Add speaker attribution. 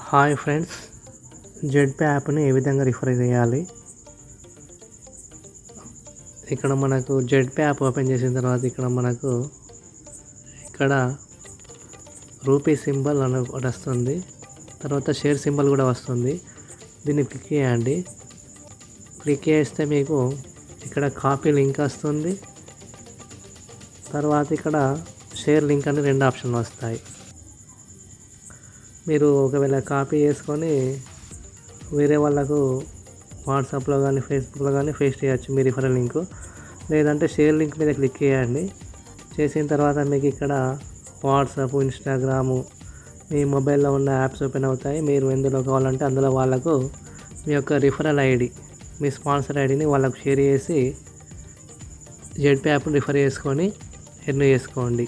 Speaker 1: Hi friends Zedpay యాప్ని ఏ విధంగా refer చేయాలి? ఇక్కడ మనకు జెడ్పే యాప్ ఓపెన్ చేసిన తర్వాత ఇక్కడ మనకు ఇక్కడ రూపీ సింబల్ అని ఒకటి వస్తుంది. తర్వాత షేర్ సింబల్ కూడా వస్తుంది. దీన్ని క్లిక్ చేయండి. క్లిక్ చేస్తే మీకు ఇక్కడ కాపీ లింక్ వస్తుంది. తర్వాత ఇక్కడ షేర్ లింక్ అని రెండు ఆప్షన్లు వస్తాయి. మీరు ఒకవేళ కాపీ చేసుకొని వేరే వాళ్ళకు వాట్సాప్లో కానీ ఫేస్బుక్లో కానీ పేస్ట్ చేయొచ్చు మీ రిఫరల్ లింక్. లేదంటే షేర్ లింక్ మీద క్లిక్ చేయండి. చేసిన తర్వాత మీకు ఇక్కడ వాట్సాప్ ఇన్స్టాగ్రాము మీ మొబైల్లో ఉన్న యాప్స్ ఓపెన్ అవుతాయి. మీరు ఎందులో కావాలంటే అందులో వాళ్ళకు మీ యొక్క రిఫరల్ ఐడి మీ స్పాన్సర్ ఐడిని వాళ్ళకు షేర్ చేసి జెడ్పీ యాప్ని రిఫర్ చేసుకొని ఎర్న్ చేసుకోండి.